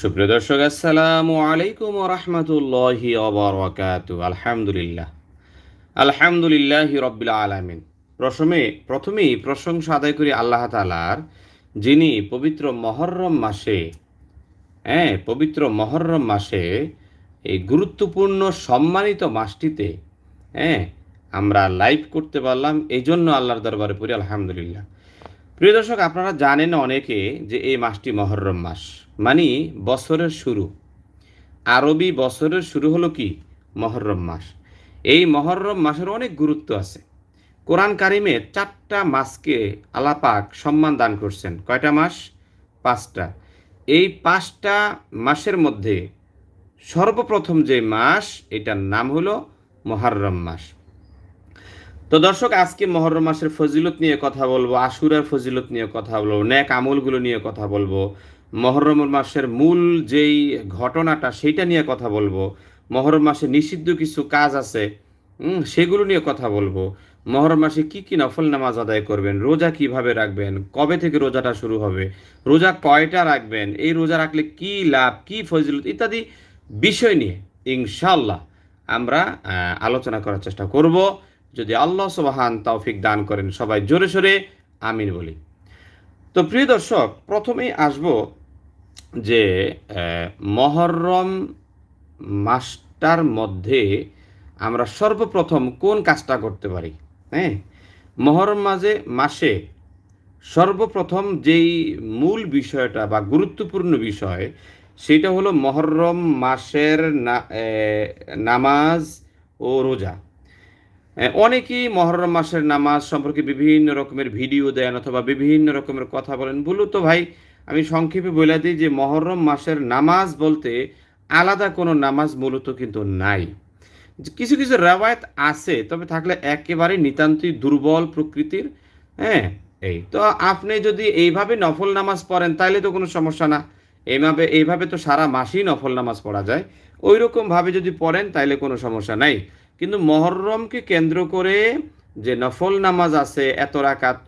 সুপ্রিয় দর্শক, আসসালামু আলাইকুম রহমতুল্লাহি আলহামদুলিল্লাহ। আলহামদুলিল্লাহ রব্বিল আলামিন। প্রথমে, প্রথমেই প্রশংসা আদায় করি আল্লাহ তালার যিনি পবিত্র মহরম মাসে হ্যাঁ পবিত্র মহরম মাসে এই গুরুত্বপূর্ণ সম্মানিত মাসটিতে হ্যাঁ আমরা লাইভ করতে পারলাম। এই জন্য আল্লাহর দরবারে পড়ি আলহামদুলিল্লাহ। প্রিয় দর্শক, আপনারা জানেন অনেকে যে এই মাসটি মহরম মাস। মানে বছরের শুরু। আরবি বছরের শুরু হলো কি? মহরম মাস। এই মহরম মাসের অনেক গুরুত্ব আছে। কোরআন কারিমে চারটা মাসকে আলাপাক সম্মান দান করছেন। কয়টা মাস? পাঁচটা। এই পাঁচটা মাসের মধ্যে সর্বপ্রথম যে মাস, এটার নাম হলো মহরম মাস। তো দর্শক, আজকে মহরম মাসের ফজিলত নিয়ে কথা বলব, আশুরার ফজিলত নিয়ে কথা বলব, ন্যাক আমলগুলো নিয়ে কথা বলব, মহরম মাসের মূল যেই ঘটনাটা সেইটা নিয়ে কথা বলব, মহরম মাসে নিষিদ্ধ কিছু কাজ আছে সেগুলো নিয়ে কথা বলব। মহরম মাসে কি কি নফল নামাজ আদায় করবেন, রোজা কীভাবে রাখবেন, কবে থেকে রোজাটা শুরু হবে, রোজা কয়টা রাখবেন, এই রোজা রাখলে কি লাভ, কি ফজিলত ইত্যাদি বিষয় নিয়ে ইনশাল্লাহ আমরা আলোচনা করার চেষ্টা করব। যদি আল্লাহ সুবাহান তৌফিক দান করেন, সবাই জোরে সোরে আমিন বলি। তো প্রিয় দর্শক, প্রথমেই আসব যে মহরম মাসটার মধ্যে আমরা সর্বপ্রথম কোন কাজটা করতে পারি? হ্যাঁ মহরম মাঝে, মাসে সর্বপ্রথম যেই মূল বিষয়টা বা গুরুত্বপূর্ণ বিষয়, সেটা হলো মহরম মাসের নামাজ ও রোজা। অনেকেই মহরম মাসের নামাজ সম্পর্কে বিভিন্ন রকমের ভিডিও দেন অথবা বিভিন্ন রকমের কথা বলেন। বলু তো ভাই, আমি সংক্ষেপে বলে দিই যে মহরম মাসের নামাজ বলতে আলাদা কোনো নামাজ মূলত কিন্তু নাই। কিছু কিছু রেওয়ায়ত আছে, তবে থাকলে একেবারে নিতান্তই দুর্বল প্রকৃতির হ্যাঁ এই। তো আপনি যদি এইভাবে নফল নামাজ পড়েন তাহলে তো কোনো সমস্যা না। এইভাবে এইভাবে তো সারা মাসেই নফল নামাজ পড়া যায়। ওই রকমভাবে যদি পড়েন তাহলে কোনো সমস্যা নাই। কিন্তু মহরমকে কেন্দ্র করে যে নফল নামাজ আছে, এত রাকাত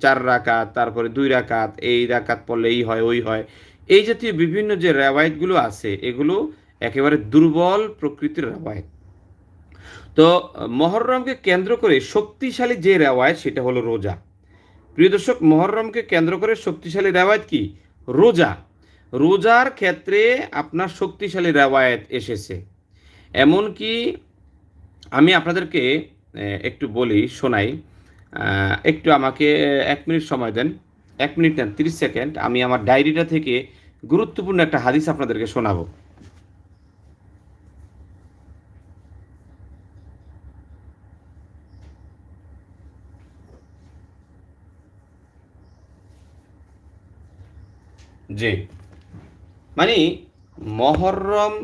চার রাকাত, তারপরে দুই রাকাত, এই রাকাত পড়লে এই হয়, ওই হয়। এই জাতীয় বিভিন্ন যে রেওয়ায়তগুলো আছে, এগুলো একেবারে দুর্বল প্রকৃতির রেওয়ায়ত। তো, মহরমকে কেন্দ্র করে শক্তিশালী যে রেওয়ায়ত, সেটা হলো রোজা। প্রিয় দর্শক, মহরমকে কেন্দ্র করে শক্তিশালী রেওয়ায়ত কি? রোজা। রোজার ক্ষেত্রে আপনার শক্তিশালী রেওয়ায়ত এসেছে। এমনকি আমি আপনাদেরকে একটু বলি, শোনাই। একটু আমাকে এক মিনিট সময় দেন। এক মিনিট নেন তিরিশ সেকেন্ড। আমি আমার ডায়েরিটা থেকে গুরুত্বপূর্ণ একটা হাদিস আপনাদেরকে শোনাবো। জি। মানে মহরম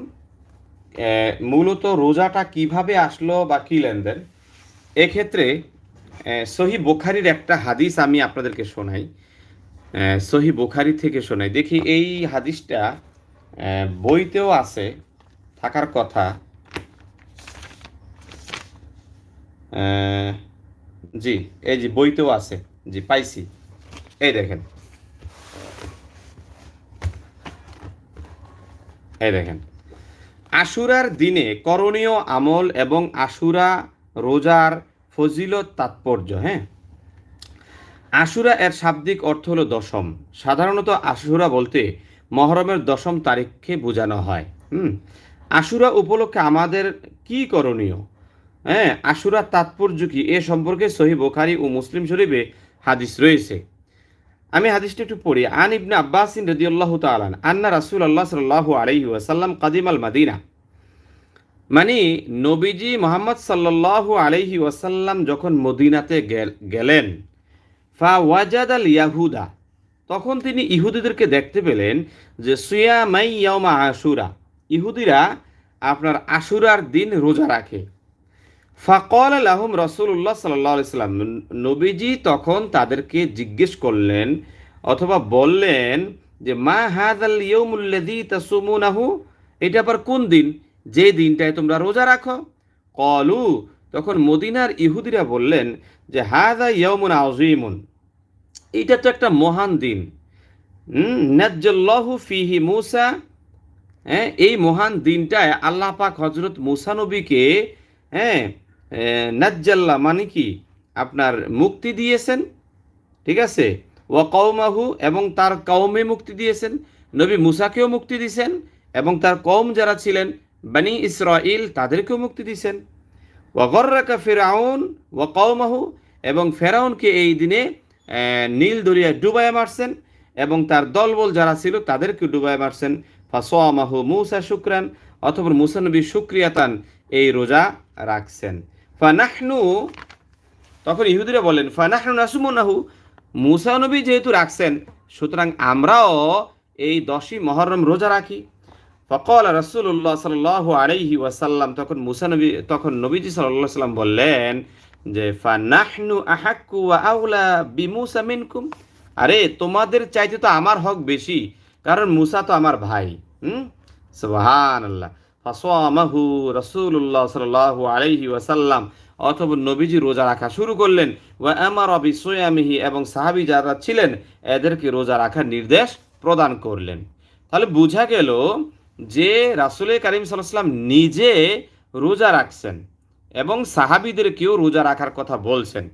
মূলত রোজাটা কীভাবে আসলো বা কি লেনদেন? এক্ষেত্রে সহি বোখারির একটা হাদিস আমি আপনাদেরকে শোনাই। সহি বোখারি থেকে শোনাই। দেখি, এই হাদিসটা বইতেও আছে, থাকার কথা। জি, এই যে বইতেও আছে। জি, পাইছি। এই দেখেন। এই দেখেন। আশুরার দিনে করণীয় আমল এবং আশুরা রোজার ফজিলত তাৎপর্য হ্যাঁ? আশুরা এর শাব্দিক অর্থ হলো দশম। সাধারণত আশুরা বলতে মহরমের দশম তারিখকে বোঝানো হয়। হুম? আশুরা উপলক্ষে আমাদের কি করণীয়? হ্যাঁ আশুরার তাৎপর্য কি? এ সম্পর্কে সহি বোখারি ও মুসলিম শরীফে হাদিস রয়েছে। আমি হাদিসটা একটু পড়ি। আন ইবনে আব্বাসিন রাদিয়াল্লাহু তাআলা আন্না রাসূলুল্লাহ সাল্লাল্লাহু আলাইহি ওয়াসাল্লাম কাদিমাল মাদিনা। মানে নবীজি মোহাম্মদ সাল্লাল্লাহু আলাইহি ওয়াসাল্লাম যখন মদিনাতে গেলেন, ফা ওয়াজাদ আল ইয়াহুদা, তখন তিনি ইহুদিদেরকে দেখতে পেলেন যে সুয়া মাই ইয়ামা আশুরা ইহুদিরা আপনার আশুরার দিন রোজা রাখে। ফাকল আলহম রসুল্লাহ সাল্লাহ সাল্লাম। নবীজি তখন তাদেরকে জিজ্ঞেস করলেন অথবা বললেন যে, মা হাদ আল তাসুমুনাহু? এটা আবার কোন দিন? যে দিনটায় তোমরা রোজা রাখো। কলু তখন মদিনার ইহুদিরা বললেন যে হাদা ইয়ৌমুন আজিমুন এটা তো একটা মহান দিন। নাজ্জাল্লাহু ফিহি মুসা। হ্যাঁ এই মহান দিনটায় আল্লাহ পাক হজরত মুসা নবীকে হ্যাঁ নাজ্জাল্লাহ মানে কি? আপনার মুক্তি দিয়েছেন, ঠিক আছে? ওয়া কৌমাহু এবং তার কৌমে মুক্তি দিয়েছেন, নবী মুসাকেও মুক্তি দিয়েছেন এবং তার কৌম যারা ছিলেন, বানি ইসরাইল তাদেরকেও মুক্তি দিয়েছেন ও ওয়াগর্রাকা ফেরাউন, ওয়া কৌমাহু এবং ফেরাউনকে এই দিনে নীল দরিয়ায় ডুবায় মারছেন এবং তার দলবল যারা ছিল তাদেরকে ডুবায় মারছেন। ফাসোয়ামাহু মুসা শুক্রান অথবা মুসা নবী শুক্রিয়াতান এই রোজা রাখছেন। ফানাহনু, তখন ইহুদিরা বলেন, ফানাহনু নাসুমনাহু, মুসা নবী যেহেতু রাখছেন, সুতরাং আমরাও এই দশই মহরম রোজা রাখি। ফকল রসুল্লাহ সাল আলাইহি ওয়াসাল্লাম, তখন মুসা নবী, তখন নবীজি সাল্লাহ সাল্লাম বললেন যে, ফানাহনু আহাক্কু আউলা বিমুসা মিনকুম। আরে, তোমাদের চাইতে তো আমার হক বেশি, কারণ মুসা তো আমার ভাই। হুম? সুবহান আল্লাহ ফাসওয়ামাহু রাসূলুল্লাহ সাল্লাল্লাহু আলাইহি ওয়াসাল্লাম। অথবা নবীজি রোজা রাখা শুরু করলেন। ওয়া আমার বিসয়ামিহি এবং সাহাবী যারা ছিলেন, এদেরকে রোজা রাখার নির্দেশ প্রদান করলেন। তাহলে বোঝা গেল যে রাসূল করিম সাল্লাম নিজে রোজা রাখছেন এবং সাহাবীদেরকেও রোজা রাখার কথা বলছেন।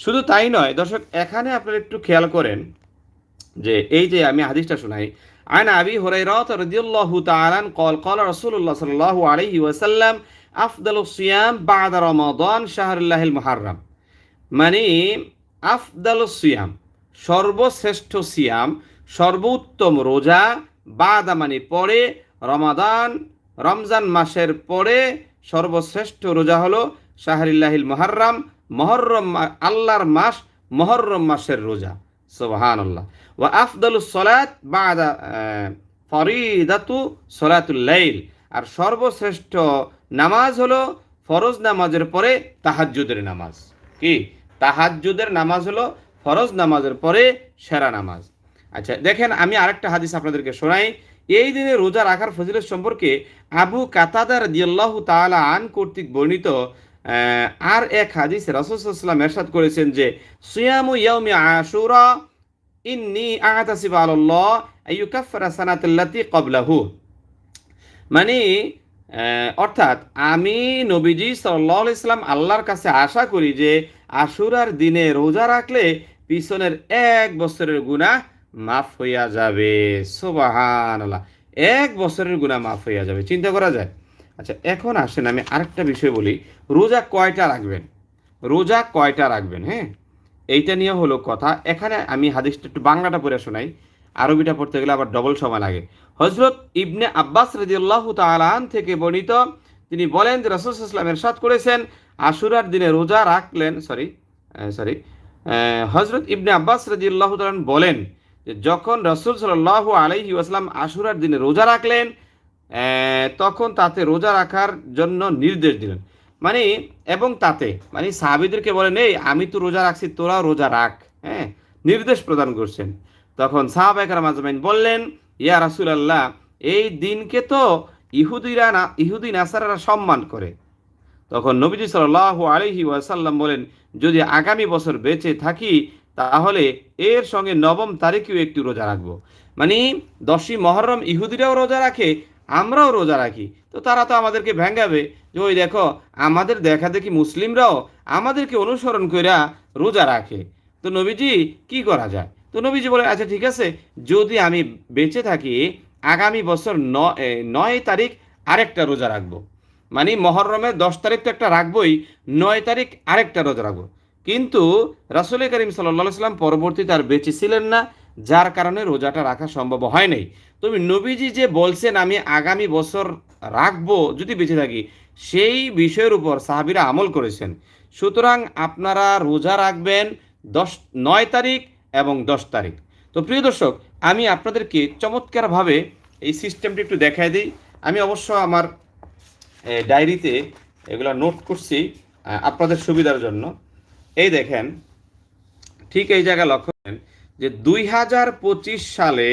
শুধু তাই নয়, দর্শক, এখানে আপনারা একটু খেয়াল করেন যে এই যে আমি হাদিসটা শোনাই عن أبي هريرة رضي الله تعالى عنه قال قال رسول الله صلى الله عليه وسلم أفضل الصيام بعد رمضان شهر الله المحرم মানে আফদাল সিয়াম সর্বশ্রেষ্ঠ সিয়াম সর্বোত্তম রোজা বাদা মানে পরে রমাদান রমজান মাসের পরে সর্বশ্রেষ্ঠ রোজা হলো শাহরিল্লাহিল মহরম মহরম মা- আল্লাহর মাস মহরম মাসের রোজা সুবহান আল্লাহ ওয়া আফদালু সলাত বাদা ফরিদাতু সলাতুল লাইল। আর সর্বশ্রেষ্ঠ নামাজ হলো ফরজ নামাজের পরে তাহাজ্জুদের নামাজ। কি? তাহাজ্জুদের নামাজ হলো ফরজ নামাজের পরে সেরা নামাজ। আচ্ছা দেখেন আমি আরেকটা হাদিস আপনাদেরকে শোনাই। এই দিনে রোজা রাখার ফজিলত সম্পর্কে আবু কাতাদার দিয়াল্লাহু তাআলা আন কর্তৃক বর্ণিত আর এক হাদিস রাসূলুল্লাহ এরশাদ করেছেন যে, সিয়ামু ইয়াউমি আশুরা, ইন্নি আতাসিবু আলাল্লাহ আইয়ুকাফফারা সানাতাল্লাতি ক্বাবলাহু। মানে অর্থাৎ আমি নবীজি সাল্লাহ ইসলাম আল্লাহর কাছে আশা করি যে, আশুরার দিনে রোজা রাখলে পিছনের এক বছরের গুনাহ মাফ হইয়া যাবে। সোবাহান এক বছরের গুনাহ মাফ হইয়া যাবে। চিন্তা করা যায়? আচ্ছা এখন আসেন, আমি আরেকটা বিষয় বলি। রোজা কয়টা রাখবেন? রোজা কয়টা রাখবেন হ্যাঁ? এইটা নিয়ে হলো কথা। এখানে আমি হাদিসটা একটু বাংলাটা পড়ে শোনাই। আরবিটা পড়তে গেলে আবার ডবল সময় লাগে। হজরত ইবনে আব্বাস রাদিয়াল্লাহু তাআলা আন থেকে বর্ণিত, তিনি বলেন যে রাসূল ওয়াসাল্লাম এরশাদ করেছেন, আশুরার দিনে রোজা রাখলেন সরি সরি হজরত ইবনে আব্বাস রাদিয়াল্লাহু তাআলা আনহু বলেন যে যখন রসুল আলাইহি ওয়াসাল্লাম আশুরার দিনে রোজা রাখলেন তখন তাতে রোজা রাখার জন্য নির্দেশ দিলেন। মানে এবং তাতে মানে সাহাবিদেরকে বলেন, এই, আমি তো রোজা রাখছি, তোরাও রোজা রাখ। হ্যাঁ নির্দেশ প্রদান করছেন। তখন সাহাবাইকার মাজমাইন বললেন, ইয়া রাসুল আল্লাহ এই দিনকে তো ইহুদিরা না, ইহুদি নাসারারা সম্মান করে। তখন নবীজি সাল্লাহ আলহি ওয়াসাল্লাম বলেন, যদি আগামী বছর বেঁচে থাকি, তাহলে এর সঙ্গে নবম তারিখেও একটু রোজা রাখব। মানে দশই মহরম ইহুদিরাও রোজা রাখে আমরাও রোজা রাখি। তো তারা তো আমাদেরকে ভেঙ্গাবে যে, ওই দেখো, আমাদের দেখা দেখি মুসলিমরাও আমাদেরকে অনুসরণ কইরা রোজা রাখে। তো নবীজি কি করা যায়? তো নবীজি বলে আচ্ছা ঠিক আছে, যদি আমি বেঁচে থাকি, আগামী বছর নয় তারিখ আরেকটা রোজা রাখব। মানে মহরমের দশ তারিখ তো একটা রাখবোই, নয় তারিখ আরেকটা রোজা রাখব। কিন্তু রাসুল করিম সাল্লা সাল্লাম পরবর্তীতে আর বেঁচে ছিলেন না। যার কারণে রোজাটা রাখা সম্ভব হয় নাই তবে নবীজি যে বলছেন, আমি আগামী বছর রাখব, যদি বেঁচে থাকি, সেই বিষয়ের উপর সাহাবিরা আমল করেছেন। সুতরাং আপনারা রোজা রাখবেন দশ, নয় তারিখ এবং দশ তারিখ। তো প্রিয় দর্শক, আমি আপনাদেরকে চমৎকারভাবে এই সিস্টেমটি একটু দেখাই দিই। আমি অবশ্য আমার ডায়েরিতে এগুলো নোট করছি আপনাদের সুবিধার জন্য। এই দেখেন, ঠিক এই জায়গায় লক্ষ্য করেন যে দুই হাজার পঁচিশ সালে,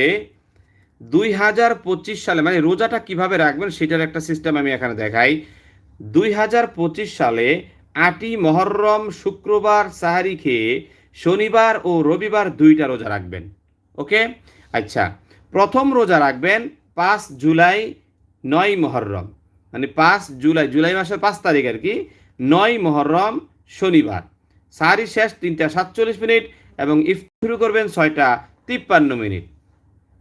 দুই হাজার পঁচিশ সালে মানে রোজাটা কীভাবে রাখবেন সেটার একটা সিস্টেম আমি এখানে দেখাই। দুই হাজার পঁচিশ সালে আটই মহরম শুক্রবার সাহারি খেয়ে শনিবার ও রবিবার দুইটা রোজা রাখবেন। ওকে? আচ্ছা প্রথম রোজা রাখবেন পাঁচ জুলাই নয় মহরম। মানে পাঁচ জুলাই জুলাই মাসের পাঁচ তারিখ আর কি, নয় মহরম শনিবার। সারি শেষ তিনটা সাতচল্লিশ মিনিট এবং ইফ শুরু করবেন ছয়টা তিপ্পান্ন মিনিট।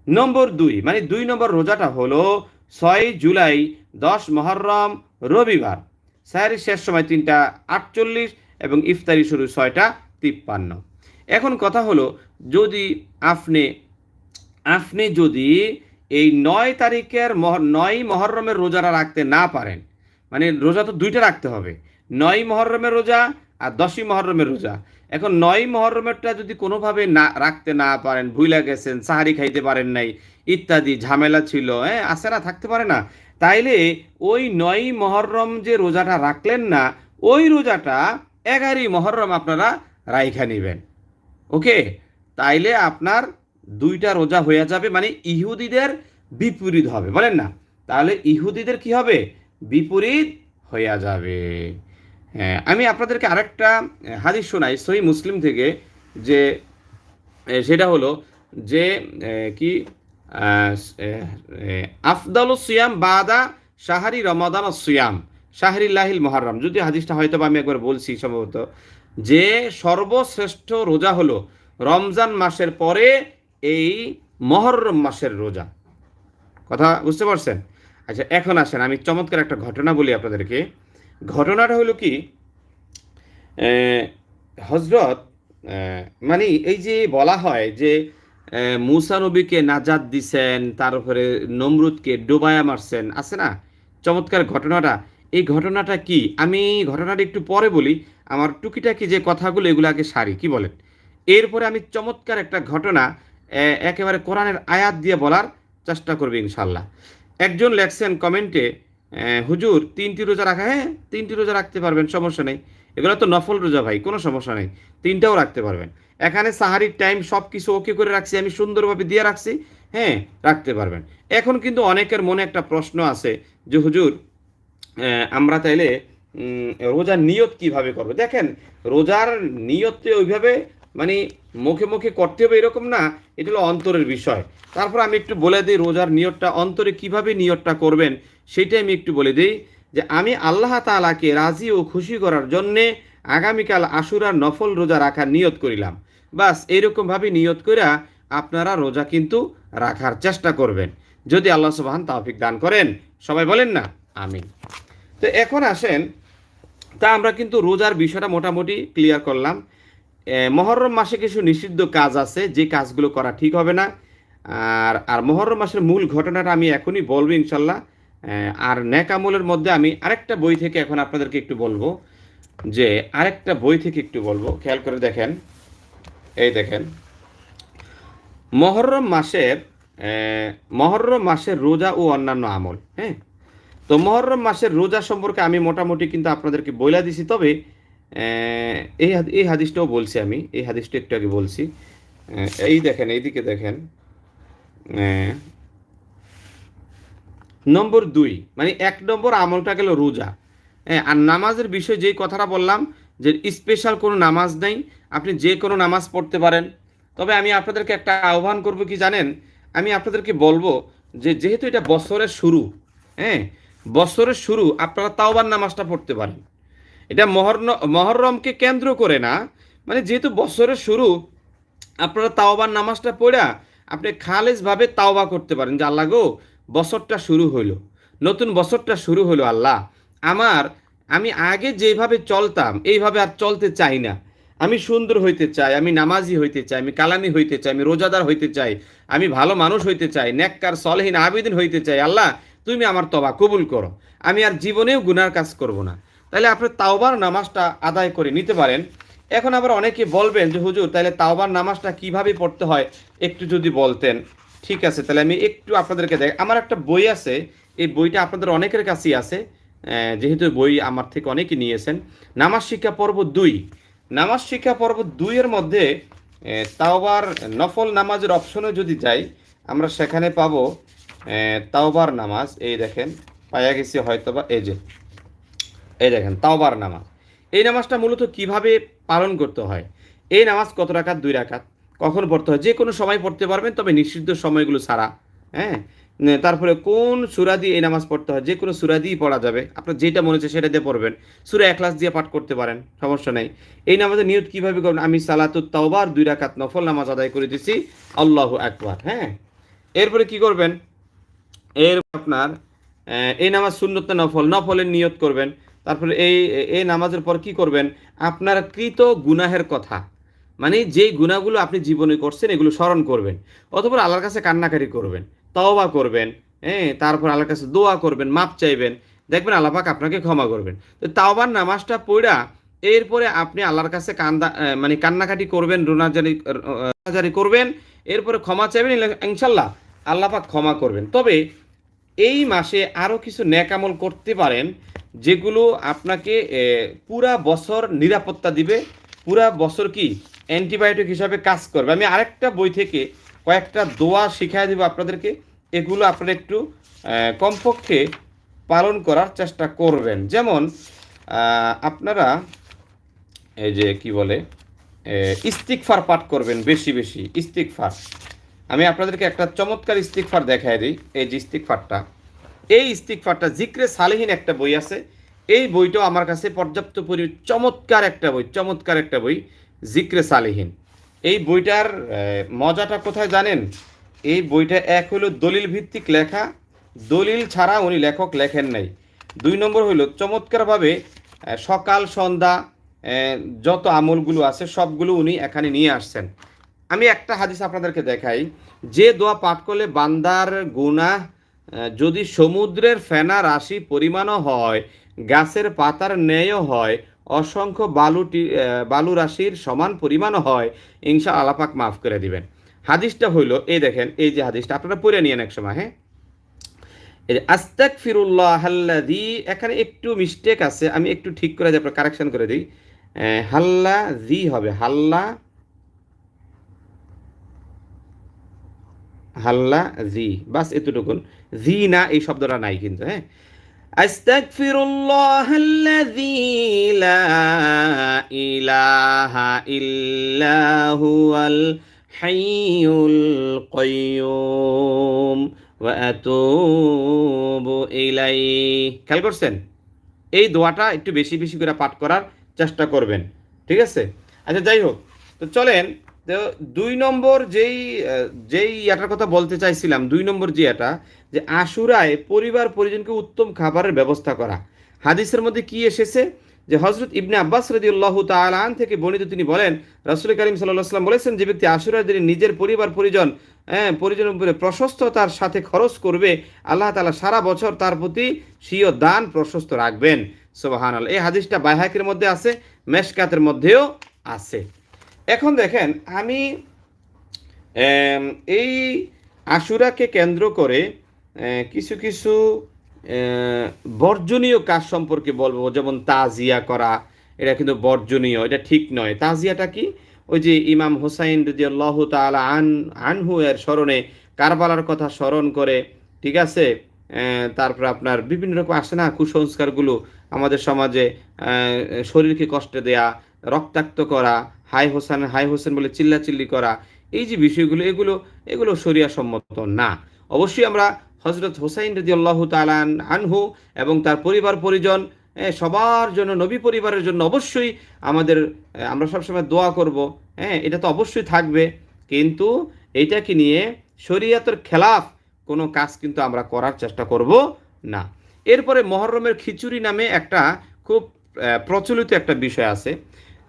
নম্বর দুই মানে দুই নম্বর রোজাটা হলো ছয় জুলাই দশ মহরম রবিবার। সাহারি শেষ সময় তিনটা আটচল্লিশ এবং ইফতারি শুরু ছয়টা তিপ্পান্ন। এখন কথা হলো, যদি আপনি আপনি যদি এই নয় তারিখের মহ- নয় মহরমের রোজাটা রাখতে না পারেন মানে রোজা তো দুইটা রাখতে হবে, নয় মহরমের রোজা আর দশই মহরমের রোজা। এখন নয় মহরমেরটা যদি কোনোভাবে না রাখতে না পারেন, ভুইলা গেছেন, সাহারি খাইতে পারেন নাই, ইত্যাদি, ঝামেলা ছিল হ্যাঁ আসে না, থাকতে পারে না। তাইলে ওই নয় মহরম যে রোজাটা রাখলেন না, ওই রোজাটা এগারোই মহরম আপনারা রাইখা নেবেন। ওকে? তাইলে আপনার দুইটা রোজা হয়ে যাবে মানে ইহুদিদের বিপরীত হবে, বলেন না? তাহলে ইহুদিদের কি হবে? বিপরীত হইয়া যাবে। আমি আপনাদেরকে আরেকটা হাদিস শোনাই সহি মুসলিম থেকে যে সেটা হলো যে কি আফদাল সিয়াম বাদা শাহরি রমাদান সিয়াম, শাহরিল্লাহিল মহারম যদি হাদিসটা হয়তো আমি একবার বলছি সম্ভবত, যে সর্বশ্রেষ্ঠ রোজা হলো রমজান মাসের পরে এই মহরম মাসের রোজা। কথা বুঝতে পারছেন? আচ্ছা এখন আসেন, আমি চমৎকার একটা ঘটনা বলি আপনাদেরকে। ঘটনাটা হলো কি হজরত মানে এই যে বলা হয় যে মুসা নবীকে নাজাদ দিছেন, তার উপরে নমরুদকে ডোবায়া মারছেন, আছে না? চমৎকার ঘটনাটা। এই ঘটনাটা কি? আমি ঘটনাটা একটু পরে বলি, আমার টুকিটাকি যে কথাগুলো, এগুলো আগে সারি, কি বলেন? এরপরে আমি চমৎকার একটা ঘটনা একেবারে কোরআনের আয়াত দিয়ে বলার চেষ্টা করবে ইনশাল্লাহ। একজন লেখছেন কমেন্টে হুজুর, তিনটি রোজা রাখা হ্যাঁ তিনটি রোজা রাখতে পারবেন, সমস্যা নেই। এগুলো তো নফল রোজা ভাই, কোনো সমস্যা নেই। তিনটাও রাখতে পারবেন। এখানে সাহারির টাইম সব কিছু ওকে করে রাখছি, আমি সুন্দরভাবে দিয়ে রাখছি হ্যাঁ রাখতে পারবেন। এখন কিন্তু অনেকের মনে একটা প্রশ্ন আছে যে, হুজুর আমরা তাইলে রোজার নিয়ত কীভাবে করব? দেখেন, রোজার নিয়তকে ওইভাবে মানে মুখে মুখে করতে হবে এরকম না, এটা হলো অন্তরের বিষয়। তারপর আমি একটু বলে দিই, রোজার নিয়তটা, অন্তরে কীভাবে নিয়তটা করবেন? সেটাই আমি একটু বলে দিই যে আমি আল্লাহ তাআলাকে রাজি ও খুশি করার জন্যে আগামীকাল আশুরার নফল রোজা রাখার নিয়ত করিলাম। বাস এইরকমভাবে নিয়ত কইরা আপনারা রোজা কিন্তু রাখার চেষ্টা করবেন। যদি আল্লাহ সুবহান তাওফিক দান করেন, সবাই বলেন না? আমিন। তো এখন আসেন, তা আমরা কিন্তু রোজার বিষয়টা মোটামুটি ক্লিয়ার করলাম। মহরম মাসে কিছু নিষিদ্ধ কাজ আছে, যে কাজগুলো করা ঠিক হবে না। আর আর মহরম মাসের মূল ঘটনাটা আমি এখনই বলব ইনশাল্লাহ। আর ন্যাকামলের মধ্যে আমি আরেকটা বই থেকে এখন আপনাদেরকে একটু বলব, যে আরেকটা বই থেকে একটু বলব। খেয়াল করে দেখেন, এই দেখেন। মহরম মাসের মহরম মাসের রোজা ও অন্যান্য আমল হ্যাঁ? তো মহরম মাসের রোজা সম্পর্কে আমি মোটামুটি কিন্তু আপনাদেরকে বইলা দিছি, তবে এই এই হাদিসটাও বলছি আমি, এই হাদিসটা একটু আগে বলছি। এই দেখেন, এইদিকে দেখেন নম্বর দুই মানে এক নম্বর আমলটা গেল রোজা। হ্যাঁ আর নামাজের বিষয়ে যেই কথাটা বললাম, যে স্পেশাল কোনো নামাজ নেই, আপনি যে কোনো নামাজ পড়তে পারেন। তবে আমি আপনাদেরকে একটা আহ্বান করব কি জানেন? আমি আপনাদেরকে বলব যে যেহেতু এটা বছরের শুরু হ্যাঁ বছরের শুরু আপনারা তাওবার নামাজটা পড়তে পারেন। এটা মহরম মহরমকে কেন্দ্র করে না মানে যেহেতু বছরের শুরু, আপনারা তাওবার নামাজটা পড়া, আপনি খালেজভাবে তাওবা করতে পারেন যে, আল্লাহ গো বছরটা শুরু হইল। নতুন বছরটা শুরু হলো আল্লাহ। আমার, আমি আগে যেভাবে চলতাম, এইভাবে আর চলতে চাই না। আমি সুন্দর হইতে চাই, আমি নামাজি হইতে চাই, আমি কালামি হইতে চাই, আমি রোজাদার হইতে চাই, আমি ভালো মানুষ হইতে চাই, নেককার, সলহীন আবেদিন হইতে চাই। আল্লাহ, তুমি আমার তবা কবুল করো। আমি আর জীবনেও গুনার কাজ করব না। তাহলে আপনি তাওবার নামাজটা আদায় করে নিতে পারেন। এখন আবার অনেকে বলবেন যে, হুজুর তাহলে তাওবার নামাজটা কীভাবে পড়তে হয়? একটু যদি বলতেন। ঠিক আছে, তাহলে আমি একটু আপনাদেরকে দেখ আমার একটা বই আছে, এই বইটা আপনাদের অনেকের কাছেই আছে যেহেতু বই আমার থেকে অনেকে নিয়েছেন। নামাজ শিক্ষা পর্ব দুই। নামাজ শিক্ষা পর্ব দুইয়ের মধ্যে তাওবার নফল নামাজের অপশনে যদি যাই, আমরা সেখানে পাবো তাওবার নামাজ। এই দেখেন, পাইয়া গেছি হয়তোবা, এই যে, এই দেখেন, তাওবার নামাজ। এই নামাজটা মূলত কীভাবে পালন করতে হয়? এই নামাজ কত রাখাত দুই রাকাত। কখন পড়তে হয়? যে কোনো সময় পড়তে পারবেন, তবে নিষিদ্ধ সময়গুলো ছাড়া। হ্যাঁ? তারপরে কোন সুরা দিয়ে এই নামাজ পড়তে হয়? যে কোনো সুরা দিয়েই পড়া যাবে। আপনার যেটা মনে হচ্ছে সেটা দিয়ে পড়বেন। সুরা একলাস দিয়ে পাঠ করতে পারেন, সমস্যা নেই। এই নামাজের নিয়ত কীভাবে করবেন? আমি সালাতুত তাওবার, দুই রাকাত নফল নামাজ আদায় করে দিছি। আল্লাহু একবার হ্যাঁ? এরপরে কি করবেন? এর আপনার এই নামাজ শূন্যত নফল। নফলের নিয়ত করবেন। তারপরে এই এই নামাজের পর কি করবেন? আপনার কৃত গুনাহের কথা। মানে যেই গুণাগুলো আপনি জীবনে করছেন, এগুলো স্মরণ করবেন। অথবা আল্লাহর কাছে কান্নাকারি করবেন, তওবা করবেন হ্যাঁ তারপর আল্লাহর কাছে দোয়া করবেন, মাপ চাইবেন, দেখবেন আল্লাহ পাক আপনাকে ক্ষমা করবেন। তো তাওবার নামাজটা পড়া, এরপরে আপনি আল্লাহর কাছে কান্দা মানে কান্নাকাটি করবেন, রোনাজারি রোনাজারি করবেন, এরপরে ক্ষমা চাইবেন ইনশাল্লাহ আল্লাহ পাক ক্ষমা করবেন। তবে এই মাসে আরও কিছু ন্যাকামল করতে পারেন, যেগুলো আপনাকে পুরা বছর নিরাপত্তা দিবে। পুরা বছর কি? অ্যান্টিবায়োটিক হিসাবে কাজ করবে। আমি আরেকটা বই থেকে কয়েকটা দোয়া শিখাই দেবো আপনাদেরকে। এগুলো আপনারা একটু কমপক্ষে পালন করার চেষ্টা করবেন। যেমন আপনারা এই যে কি বলে ইস্তিকফার পাঠ করবেন বেশি বেশি, ইস্তিকফার। আমি আপনাদেরকে একটা চমৎকার ইস্তিকফার দেখাই দিই, এই যে ইস্তিকফারটা। এই ইস্তিকফারটা জিক্রে সালেহীন একটা বই আছে। এই বইটাও আমার কাছে পর্যাপ্ত পরি, চমৎকার একটা বই, চমৎকার একটা বই। জিক্রে সালেহীন। এই বইটার মজাটা কোথায় জানেন? এই বইটা এক হলো দলিল ভিত্তিক লেখা। দলিল ছাড়া উনি লেখক লেখেন নাই। দুই নম্বর হইল চমৎকারভাবে সকাল সন্ধ্যা যত আমলগুলো আছে সবগুলো উনি এখানে নিয়ে আসছেন। আমি একটা হাদিস আপনাদেরকে দেখাই। যে দোয়া পাঠ করলে বান্দার আহ, যদি সমুদ্রের ফেনা রাশি পরিমাণও হয় গাছের পাতার ন্যায়ও হয় অসংখ্য বালুটি বালু রাশির সমান পরিমাণও হয়। ইনশা আলাপাক মাফ করে দিবেন। হাদিসটা হইল, এই দেখেন, এই যে হাদিসটা আপনারা পড়ে নিয়েন এক সময় হ্যাঁ? আস্তাক ফিরুল্লাহ হাল্লাদি এখানে একটু মিস্টেক আছে, আমি একটু ঠিক করে দিই কারেকশন করে দিই। হাল্লা জি হবে, হাল্লা হাল্লা জি বাস এতটুকুন। জি না এই শব্দটা নাই কিন্তু হ্যাঁ? أستغفر الله الذي لا إله إلا هو الحي القيوم وأتوب إليه খেয়াল করছেন এই দোয়াটা একটু বেশি বেশি করে পাঠ করার চেষ্টা করবেন ঠিক আছে আচ্ছা যাই হোক তো চলেন তো দুই নম্বর যেই যেই ইয়াটার কথা বলতে চাইছিলাম, দুই নম্বর যে এটা যে আশুরায় পরিবার পরিজনকে উত্তম খাবারের ব্যবস্থা করা। হাদিসের মধ্যে কি এসেছে? যে হজরত ইবনে আব্বাস রদিউল্লাহ তালান থেকে বর্ণিত তিনি বলেন, রাসুল করিম সাল্লাম বলেছেন, যে ব্যক্তি আশুরার দিনে নিজের পরিবার পরিজন হ্যাঁ পরিজনের উপরে প্রশস্ততার সাথে খরচ করবে, আল্লাহ তালা সারা বছর তার প্রতি স্বীয় দান প্রশস্ত রাখবেন। সোবাহান এই হাদিসটা বাইহাকের মধ্যে আছে, মেশকাতের মধ্যেও আছে। এখন দেখেন, আমি এই আশুরাকে কেন্দ্র করে কিছু কিছু বর্জনীয় কাজ সম্পর্কে বলব, যেমন তাজিয়া করা, এটা কিন্তু বর্জনীয়, এটা ঠিক নয়। তাজিয়াটা কি? ওই যে ইমাম হোসাইন আল্লাহ তালা আন, আনহু এর স্মরণে কারবালার কথা স্মরণ করে, ঠিক আছে? তারপর আপনার বিভিন্ন রকম আসে না কুসংস্কারগুলো আমাদের সমাজে শরীরকে কষ্ট দেয়া, রক্তাক্ত করা হাই হোসেন হাই হোসেন বলে চিল্লাচিল্লি করা, এই যে বিষয়গুলো, এগুলো এগুলো শরিয়া সম্মত না। অবশ্যই আমরা হজরত হোসাইন রদি আল্লাহ তালান আনহু এবং তার পরিবার, পরিজন সবার জন্য, নবী পরিবারের জন্য অবশ্যই আমাদের আমরা সবসময় দোয়া করব। হ্যাঁ এটা তো অবশ্যই থাকবে। কিন্তু এইটাকে নিয়ে শরীয়তের খেলাফ কোনো কাজ কিন্তু আমরা করার চেষ্টা করব না। এরপরে মহরমের খিচুড়ি নামে একটা খুব প্রচলিত একটা বিষয় আছে।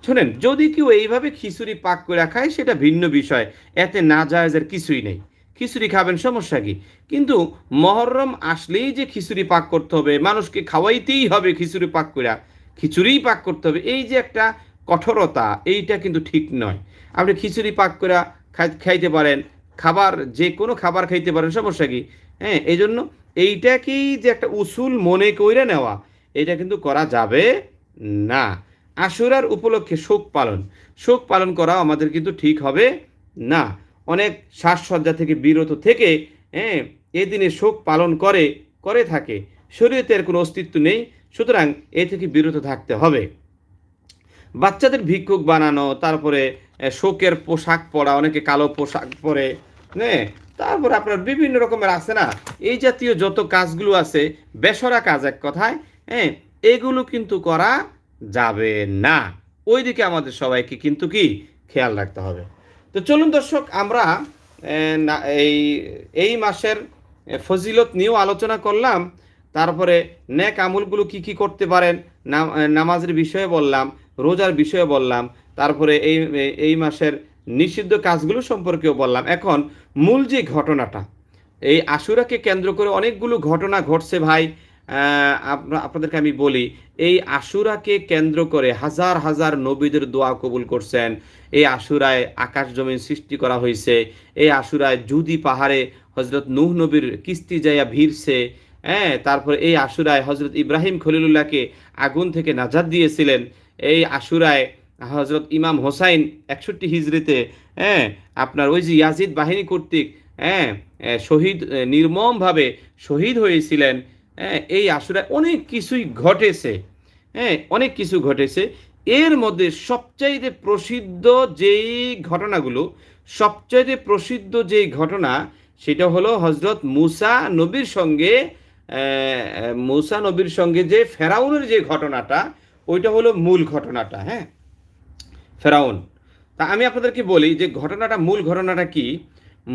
শোনেন, যদি কেউ এইভাবে খিচুড়ি পাক করে খায়, সেটা ভিন্ন বিষয়। এতে না জায়েজের কিছুই নেই। খিচুড়ি খাবেন সমস্যা কি? কিন্তু মহরম আসলেই যে খিচুড়ি পাক করতে হবে, মানুষকে খাওয়াইতেই হবে খিচুড়ি পাক করে খিচুড়িই পাক করতে হবে। এই যে একটা কঠোরতা, এইটা কিন্তু ঠিক নয়। আপনি খিচুড়ি পাক করে খাইতে পারেন, খাবার, যে কোনো খাবার খাইতে পারেন, সমস্যা কি? হ্যাঁ এই জন্য এইটাকেই যে একটা উসুল মনে কইরে নেওয়া, এটা কিন্তু করা যাবে না। আশুরার উপলক্ষে শোক পালন। শোক পালন করা আমাদের কিন্তু ঠিক হবে না। অনেক শ্বাসসজ্জা থেকে, বিরত থেকে হ্যাঁ এ দিনে শোক পালন করে করে থাকে। শরীয়তের কোনো অস্তিত্ব নেই। সুতরাং এ থেকে বিরত থাকতে হবে। বাচ্চাদের ভিক্ষুক বানানো, তারপরে শোকের পোশাক পরা, অনেকে কালো পোশাক পরে হ্যাঁ তারপরে আপনার বিভিন্ন রকমের আছে না? এই জাতীয় যত কাজগুলো আছে, বেসরা কাজ এক কথায় হ্যাঁ এগুলো কিন্তু করা যাবে না। ওইদিকে আমাদের সবাইকে কিন্তু কি খেয়াল রাখতে হবে। তো চলুন দর্শক, আমরা এই এই মাসের ফজিলত নিয়েও আলোচনা করলাম। তারপরে নেক আমলগুলো কি কি করতে পারেন নামাজের বিষয়ে বললাম, রোজার বিষয়ে বললাম, তারপরে এই এই মাসের নিষিদ্ধ কাজগুলো সম্পর্কেও বললাম। এখন মূল যে ঘটনাটা, এই আশুরাকে কেন্দ্র করে অনেকগুলো ঘটনা ঘটছে ভাই। আপনাদেরকে আমি বলি, এই আশুরাকে কেন্দ্র করে হাজার হাজার নবীদের দোয়া কবুল করছেন। এই আশুরায় আকাশ জমিন সৃষ্টি করা হয়েছে। এই আশুরায় জুদি পাহাড়ে হজরত নুহ নবীর কিস্তি যাইয়া ভিড়ছে। হ্যাঁ তারপরে এই আশুরায় হজরত ইব্রাহিম খলিলুল্লাহকে আগুন থেকে নাজাদ দিয়েছিলেন। এই আশুরায় হজরত ইমাম হোসাইন একষট্টি হিজড়িতে হ্যাঁ আপনার ওই যে ইয়াজিদ বাহিনী কর্তৃক হ্যাঁ শহীদ নির্মমভাবে শহীদ হয়েছিলেন। হ্যাঁ এই আশুরায় অনেক কিছুই ঘটেছে। হ্যাঁ অনেক কিছু ঘটেছে। এর মধ্যে সবচাইতে প্রসিদ্ধ যেই ঘটনাগুলো, সবচাইতে প্রসিদ্ধ যেই ঘটনা, সেটা হলো হজরত মুসা নবীর সঙ্গে মুসা নবীর সঙ্গে যে ফেরাউনের যে ঘটনাটা, ওইটা হলো মূল ঘটনাটা হ্যাঁ? ফেরাউন। তা আমি আপনাদেরকে বলি যে ঘটনাটা, মূল ঘটনাটা কি?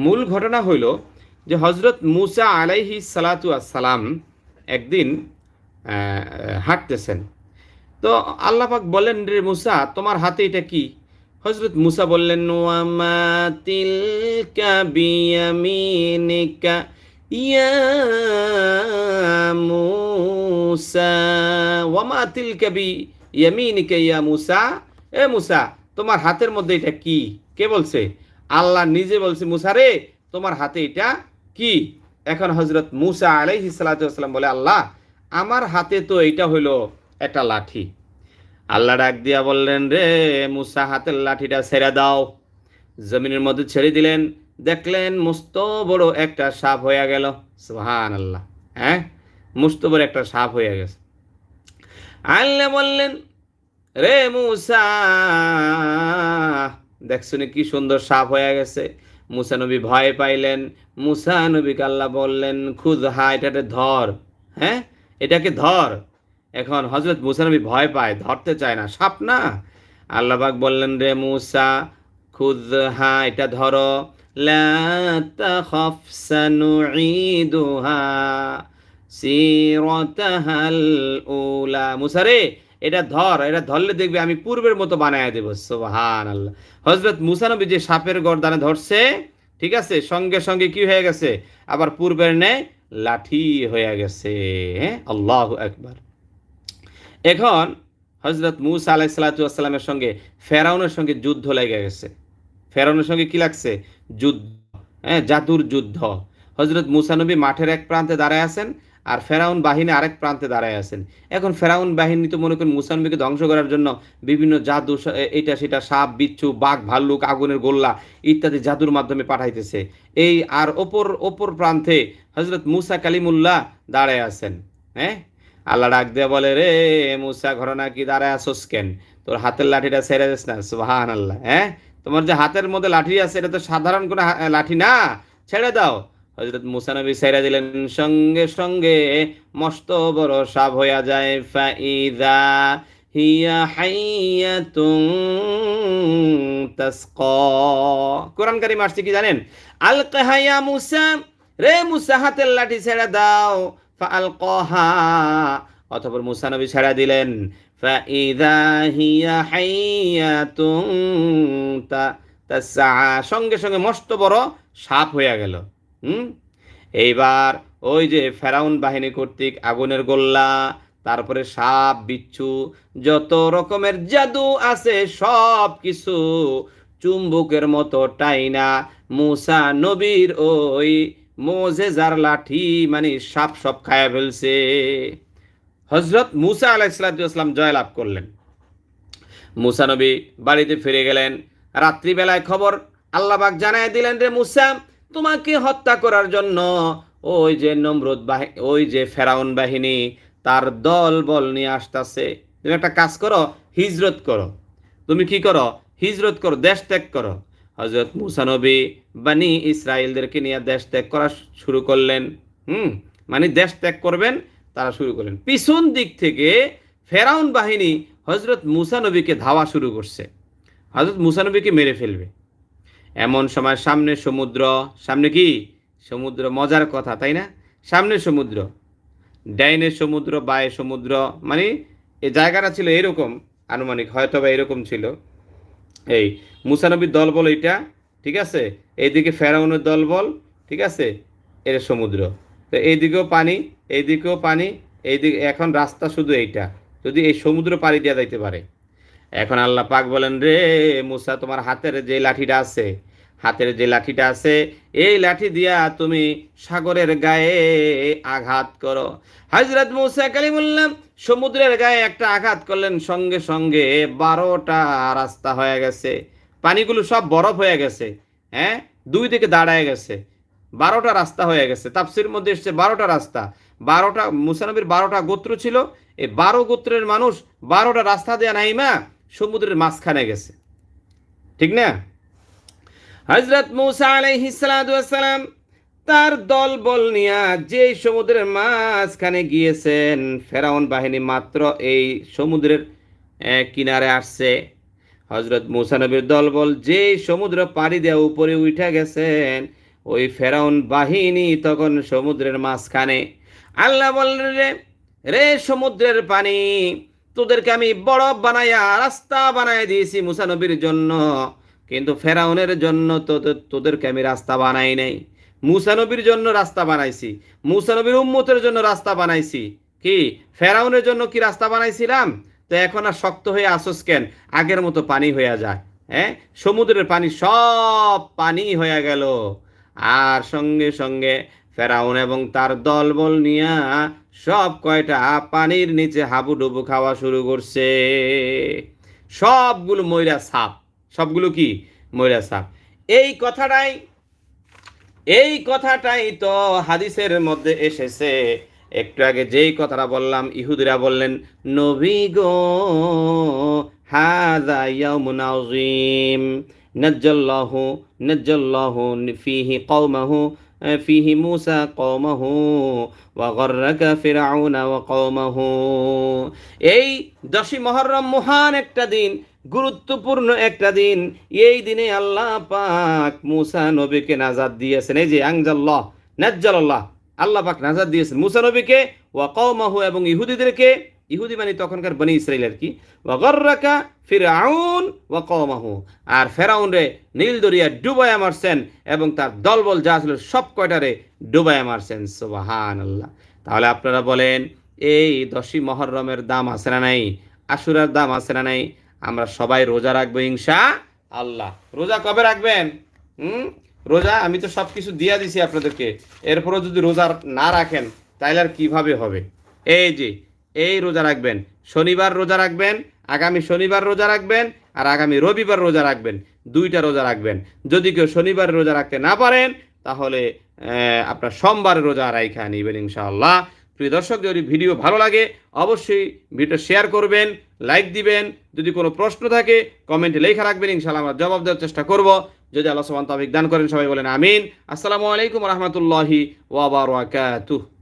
মূল ঘটনা হইল যে হজরত মুসা আলাইহি সালাতু সালাম একদিন হাঁটতেছেন। তো আল্লাহ বলেন রে মুসা, তোমার হাতে এটা কি? হজরত মুসা বললেন এ তোমার হাতের মধ্যে এটা কি? কে বলছে? আল্লাহ নিজে বলছে, মুসা রে, তোমার হাতে এটা কি? এখন হজরত মুসা আলাইহি সালাম বলে, আল্লাহ, আমার হাতে তো এইটা হইল একটা লাঠি। আল্লাহ ডাক দিয়া বললেন, রে মুসা, হাতের লাঠিটা ছেড়ে দাও। জমিনের মধ্যে ছেড়ে দিলেন। দেখলেন মস্ত বড় একটা সাপ হয়ে গেল। সুহান আল্লাহ হ্যাঁ? মস্ত বড় একটা সাপ হয়ে গেছে। আল্লাহ বললেন, রে মুসা, দেখছুনি কি সুন্দর সাপ হয়ে গেছে? মুসা নবী ভয় পাইলেন, মুসা নবীকে আল্লাহ বললেন খুদ হা, এটাকে ধর। হ্যাঁ? এটাকে ধর। এখন হজরত মুসা নবী ভয় পায়, ধরতে চায় না, সাপ না? আল্লাহবাক বললেন, রে মুসা খুদ হা, এটা ধরো। লা এটা ধর, এটা ধরলে দেখবে আমি পূর্বের মতো বানায় দেবো সুবহান আল্লাহ হজরত মুসানবী যে সাপের গর্দানে ধরছে, ঠিক আছে, সঙ্গে সঙ্গে কি হয়ে গেছে? আবার পূর্বের ন্যায় লাঠি হয়ে গেছে হ্যাঁ? আল্লাহ একবার এখন হজরত মুসা আলাহ সাল্লামের সঙ্গে, ফেরাউনের সঙ্গে যুদ্ধ লেগে গেছে। ফেরাউনের সঙ্গে কি লাগছে? যুদ্ধ হ্যাঁ জাদুর যুদ্ধ। হজরত মুসানবী মাঠের এক প্রান্তে দাঁড়ায় আছেন আর ফেরাউন বাহিনী আরেক প্রান্তে দাঁড়ায় আছেন। এখন ফেরাউন বাহিনী তো মনে করেন মুসা নবীকে ধ্বংস করার জন্য বিভিন্ন জাদু, এটা সেটা সাপ, বিচ্ছু, বাঘ, ভাল্লুক, আগুনের গোল্লা ইত্যাদি জাদুর মাধ্যমে পাঠাইতেছে। এই আর ওপর ওপর প্রান্তে হজরত মুসা কালিমুল্লাহ দাঁড়ায় আছেন। হ্যাঁ? আল্লাহ ডাক দিয়ে বলে, রে মুসা, ঘটনা কি? দাঁড়ায় আসোস কেন? তোর হাতের লাঠিটা ছেড়ে দিস না সুবাহান আল্লাহ হ্যাঁ? তোমার যে হাতের মধ্যে লাঠি আছে, এটা তো সাধারণ কোনো লাঠি না। ছেড়ে দাও। হজরত মুসা নবী ছেড়ে দিলেন, সঙ্গে সঙ্গে মস্ত বড় সাপ হইয়া যায় ফাইদা হিয়া হাইয়াতুন তাসকা। কোরআন কারিম আসছে কি জানেন? আল কাহাইয়া মুসা, রে মুসা হাতের লাঠি ছেড়ে দাও, ফাআলকাহা। অতঃপর মুসা নবী ছেড়ে দিলেন ফাইদা হিয়া হাইয়াতুন তা সঙ্গে সঙ্গে মস্ত বড় সাপ হইয়া গেল। হুম? এইবার ওই যে ফেরাউন বাহিনী কর্তৃক আগুনের গোল্লা, তারপরে সাপ, বিচ্ছু, যত রকমের জাদু আছে সব কিছু চুম্বকের মতো টাইনা। মুসা নবীর ওই মোজেজার লাঠি মানে সাপ সব খায়া ফেলছে। হজরত মুসা আলাইসালাম জয়লাভ করলেন। মুসা নবী বাড়িতে ফিরে গেলেন। রাত্রিবেলায় খবর আল্লাহবাক জানায় দিলেন রে মুসা তোমাকে হত্যা করার জন্য ওই যে নমরুদ বাহিনী ওই যে ফেরাউন বাহিনী তার দল বল নিয়ে আসতেছে। তুমি একটা কাজ করো, হিজরত করো। তুমি কি করো? হিজরত করো, দেশ ত্যাগ করো। হজরত মুসানবী বানি ইসরায়েলদেরকে নিয়ে দেশ ত্যাগ করা শুরু করলেন। হুম? মানে দেশ ত্যাগ করবেন, তারা শুরু করলেন। পিছন দিক থেকে ফেরাউন বাহিনী হজরত মুসানবীকে ধাওয়া শুরু করছে। হজরত মুসানবীকে মেরে ফেলবে। এমন সময় সামনে সমুদ্র, সামনে কি? সমুদ্র মজার কথা, তাই না? সামনে সমুদ্র ডাইনের সমুদ্র, বায়ে সমুদ্র মানে এই জায়গাটা ছিল এরকম, আনুমানিক, হয়তো বা এরকম ছিল। এই মুসানবীর দল বল এইটা, ঠিক আছে? এইদিকে ফেরাউনের দল বল ঠিক আছে? এর সমুদ্র। তো এইদিকেও পানি এইদিকেও পানি, এইদিকে, এখন রাস্তা শুধু এইটা। যদি এই সমুদ্র পাড়ি দেওয়া যাইতে পারে। এখন আল্লাহ পাক বলেন, রে মুসা, তোমার হাতের যে লাঠিটা আছে, হাতের যে লাঠিটা আছে, এই লাঠি দিয়া তুমি সাগরের গায়ে আঘাত করো। হজরত মুসা কালিমুল্লাহ সমুদ্রের গায়ে একটা আঘাত করলেন, সঙ্গে সঙ্গে বারোটা রাস্তা হয়ে গেছে, পানিগুলো সব বরফ হয়ে গেছে হ্যাঁ দুই দিকে দাঁড়ায় গেছে, বারোটা রাস্তা হয়ে গেছে তাপসির মধ্যে এসছে বারোটা রাস্তা, বারোটা মুসানবীর বারোটা গোত্র ছিল, এই বারো গোত্রের মানুষ বারোটা রাস্তা দেয়া নাইমা সমুদ্রের মাঝখানে গেছে। ঠিক না? হজরত মৌসা মুসা আলাইহিসালাম তার দল বল নিয়া যে সমুদ্রের মাঝখানে গিয়েছেন, ফেরাউন বাহিনী মাত্র এই সমুদ্রের কিনারে আসছে। হজরত মুসানবীর দল বল যে সমুদ্র পাড়ি দেওয়া উপরে উঠে গেছেন, ওই ফেরাউন বাহিনী তখন সমুদ্রের মাঝখানে। আল্লাহ বললেন রে সমুদ্রের পানি তোদেরকে আমি বরফ বানাইয়া রাস্তা বানাই দিয়েছি মুসানবীর জন্য। কিন্তু ফেরাউনের জন্য তোদের তোদেরকে আমি রাস্তা বানাই নাই। মুসানবীর জন্য রাস্তা বানাইছি। মুসানবীর উম্মতের জন্য রাস্তা বানাইছি। কি? ফেরাউনের জন্য কি রাস্তা বানাইছিলাম? তো এখন আর শক্ত হয়ে আসোস কেন? আগের মতো পানি হয়ে যায়। হ্যাঁ? সমুদ্রের পানি, সব পানি হয়ে গেল। আর সঙ্গে সঙ্গে ফেরাউন এবং তার দলবল নিয়া সব কয়টা পানির নিচে হাবুডুবু খাওয়া শুরু করছে। সবগুলো ময়রা সাপ। সবগুলো কি? ময়রা সাপ। এই কথাটাই এই কথাটাই তো হাদিসের মধ্যে এসেছে। একটু আগে যেই কথাটা বললাম, ইহুদিরা বললেন, নবী গো, হাযা ইয়াউমুন আযীম। নাজ্জাল্লাহু নাজ্জাল্লাহু ফীহি কওমাহু কওমাহু ওয়া গররাকা ফিরআউনা ওয়া কওমাহু। এই দশই মুহররম মহান একটা দিন, গুরুত্বপূর্ণ একটা দিন। এই দিনে আল্লাহ পাক মুসা নবীকে নাজাদ দিয়েছেন। এই যে আংজাল্লাহ নাজ্জাল্লাহ আল্লাহ পাক নাজাদ দিয়েছেন মুসা নবীকে ওয়া কওমাহু এবং ইহুদিদেরকে। ইহুদি মানে তখনকার বনি ইসরাইল আর কি? ওয়া গররাকা ফিরআউন ওয়া কওমাহু। আর ফেরাউন রে নীল দরিয়া ডুবাইয়া মারছেন এবং তার দলবল যা ছিল সব কয়টারে ডুবাইয়া মারছেন। সুবহানাল্লাহ। তাহলে আপনারা বলেন, এই দশই মহররমের দাম আছে না নাই? আশুরার দাম আছে না নাই? আমরা সবাই রোজা রাখব ইনশা আল্লাহ। রোজা কবে রাখবেন? হুম? রোজা আমি তো সব কিছু দিয়া দিছি আপনাদেরকে। এরপরও যদি রোজা না রাখেন, তাইলে আর কীভাবে হবে? এই যে এই রোজা রাখবেন। শনিবার রোজা রাখবেন, আগামী শনিবার রোজা রাখবেন আর আগামী রবিবার রোজা রাখবেন। দুইটা রোজা রাখবেন। যদি কেউ শনিবার রোজা রাখতে না পারেন, তাহলে আপনার সোমবার রোজা রাইখা নিবেন ইনশাআল্লাহ। প্রিয় দর্শক, যদি ভিডিও ভালো লাগে, অবশ্যই ভিডিও শেয়ার করবেন, লাইক দিবেন। যদি কোনো প্রশ্ন থাকে, কমেন্টে লেখা রাখবেন, ইনশাআল্লাহ আমরা জবাব দেওয়ার চেষ্টা করব। যদি আল্লাহ সুবহানাহু ওয়া তাআলা দান করেন, সবাই বলেন আমিন। আসসালামু আলাইকুম রহমতুল্লাহি ওয়া বারাকাতুহু।